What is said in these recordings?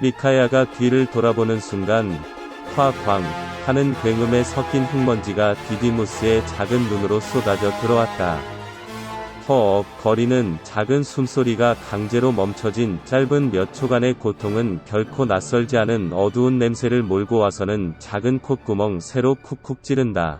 미카야가 뒤를 돌아보는 순간 쾅쾅 하는 굉음에 섞인 흙먼지가 디디무스의 작은 눈으로 쏟아져 들어왔다. 허억 거리는 작은 숨소리가 강제로 멈춰진 짧은 몇 초간의 고통은 결코 낯설지 않은 어두운 냄새를 몰고 와서는 작은 콧구멍 새로 쿡쿡 찌른다.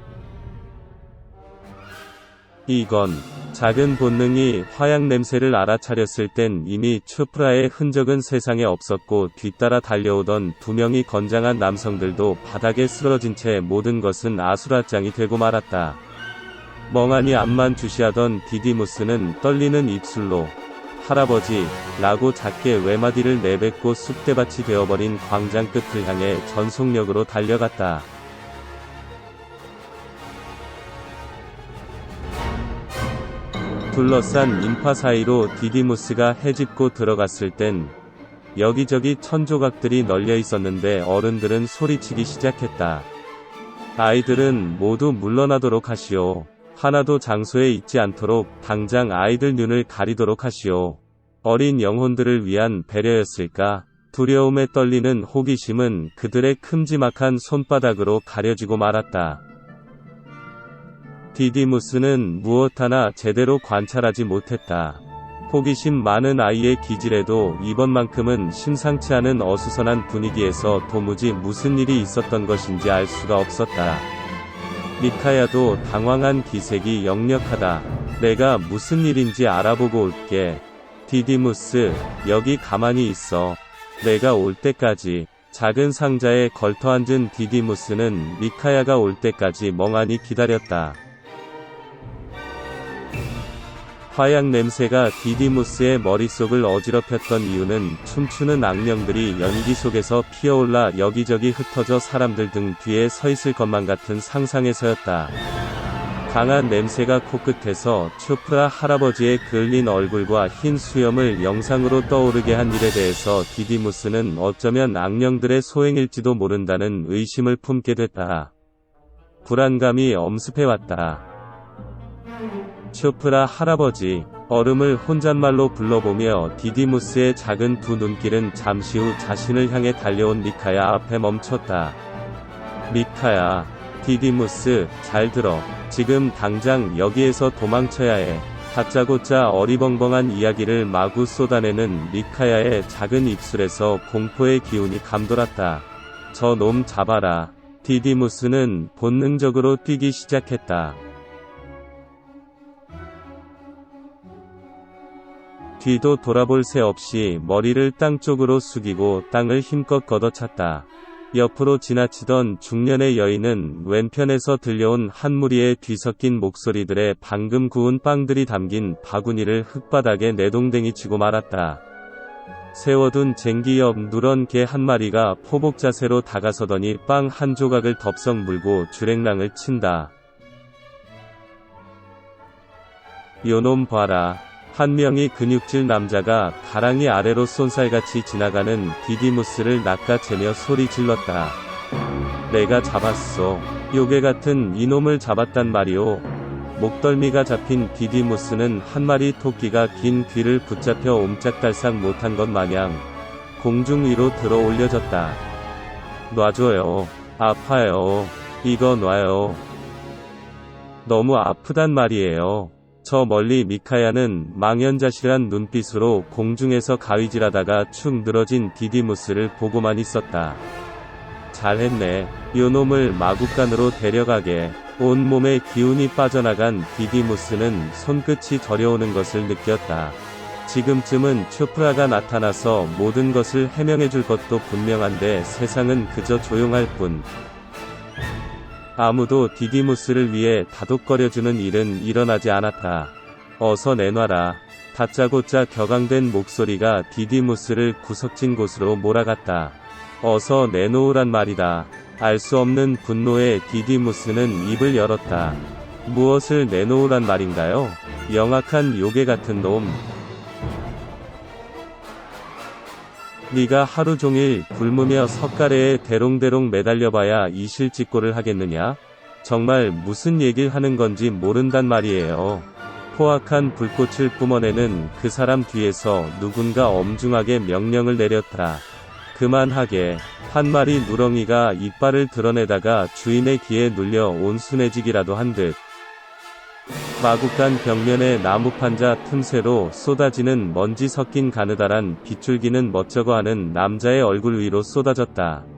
이건 작은 본능이 화약 냄새를 알아차렸을 땐 이미 츄프라의 흔적은 세상에 없었고 뒤따라 달려오던 두 명이 건장한 남성들도 바닥에 쓰러진 채 모든 것은 아수라장이 되고 말았다. 멍하니 앞만 주시하던 디디무스는 떨리는 입술로 할아버지 라고 작게 외마디를 내뱉고 쑥대밭이 되어버린 광장 끝을 향해 전속력으로 달려갔다. 둘러싼 인파 사이로 디디무스가 헤집고 들어갔을 땐 여기저기 천조각들이 널려 있었는데 어른들은 소리치기 시작했다. 아이들은 모두 물러나도록 하시오. 하나도 장소에 있지 않도록 당장 아이들 눈을 가리도록 하시오. 어린 영혼들을 위한 배려였을까? 두려움에 떨리는 호기심은 그들의 큼지막한 손바닥으로 가려지고 말았다. 디디무스는 무엇 하나 제대로 관찰하지 못했다. 호기심 많은 아이의 기질에도 이번만큼은 심상치 않은 어수선한 분위기에서 도무지 무슨 일이 있었던 것인지 알 수가 없었다. 미카야도 당황한 기색이 역력하다. 내가 무슨 일인지 알아보고 올게. 디디무스, 여기 가만히 있어. 내가 올 때까지. 작은 상자에 걸터 앉은 디디무스는 미카야가 올 때까지 멍하니 기다렸다. 화약 냄새가 디디무스의 머릿속을 어지럽혔던 이유는 춤추는 악령들이 연기 속에서 피어올라 여기저기 흩어져 사람들 등 뒤에 서 있을 것만 같은 상상에서였다. 강한 냄새가 코끝에서 츄프라 할아버지의 그을린 얼굴과 흰 수염을 영상으로 떠오르게 한 일에 대해서 디디무스는 어쩌면 악령들의 소행일지도 모른다는 의심을 품게 됐다. 불안감이 엄습해왔다. 츄프라 할아버지, 얼음을 혼잣말로 불러보며 디디무스의 작은 두 눈길은 잠시 후 자신을 향해 달려온 미카야 앞에 멈췄다. 미카야, 디디무스, 잘 들어. 지금 당장 여기에서 도망쳐야 해. 다짜고짜 어리벙벙한 이야기를 마구 쏟아내는 미카야의 작은 입술에서 공포의 기운이 감돌았다. 저 놈 잡아라. 디디무스는 본능적으로 뛰기 시작했다. 뒤도 돌아볼 새 없이 머리를 땅 쪽으로 숙이고 땅을 힘껏 걷어찼다. 옆으로 지나치던 중년의 여인은 왼편에서 들려온 한 무리의 뒤섞인 목소리들의 방금 구운 빵들이 담긴 바구니를 흙바닥에 내동댕이 치고 말았다. 세워둔 쟁기 옆 누런 개 한 마리가 포복 자세로 다가서더니 빵 한 조각을 덥석 물고 주랭랑을 친다. 요놈 봐라. 한 명의 근육질 남자가 가랑이 아래로 쏜살같이 지나가는 디디무스를 낚아채며 소리 질렀다. 내가 잡았어. 요괴 같은 이놈을 잡았단 말이오. 목덜미가 잡힌 디디무스는 한 마리 토끼가 긴 귀를 붙잡혀 옴짝달싹 못한 것 마냥 공중 위로 들어 올려졌다. 놔줘요. 아파요. 이거 놔요. 너무 아프단 말이에요. 저 멀리 미카야는 망연자실한 눈빛으로 공중에서 가위질하다가 축 늘어진 디디무스를 보고만 있었다. 잘했네. 요놈을 마구간으로 데려가게. 온몸에 기운이 빠져나간 디디무스는 손끝이 저려오는 것을 느꼈다. 지금쯤은 츄프라가 나타나서 모든 것을 해명해 줄 것도 분명한데 세상은 그저 조용할 뿐. 아무도 디디무스를 위해 다독거려주는 일은 일어나지 않았다. 어서 내놔라. 다짜고짜 격앙된 목소리가 디디무스를 구석진 곳으로 몰아갔다. 어서 내놓으란 말이다. 알 수 없는 분노에 디디무스는 입을 열었다. 무엇을 내놓으란 말인가요? 영악한 요괴 같은 놈. 네가 하루 종일 굶으며 석가래에 대롱대롱 매달려봐야 이실직고를 하겠느냐? 정말 무슨 얘기를 하는 건지 모른단 말이에요. 포악한 불꽃을 뿜어내는 그 사람 뒤에서 누군가 엄중하게 명령을 내렸다. 그만하게. 한 마리 누렁이가 이빨을 드러내다가 주인의 귀에 눌려 온순해지기라도 한 듯. 마구간 벽면에 나무판자 틈새로 쏟아지는 먼지 섞인 가느다란 빗줄기는 멋쩍어 하는 남자의 얼굴 위로 쏟아졌다.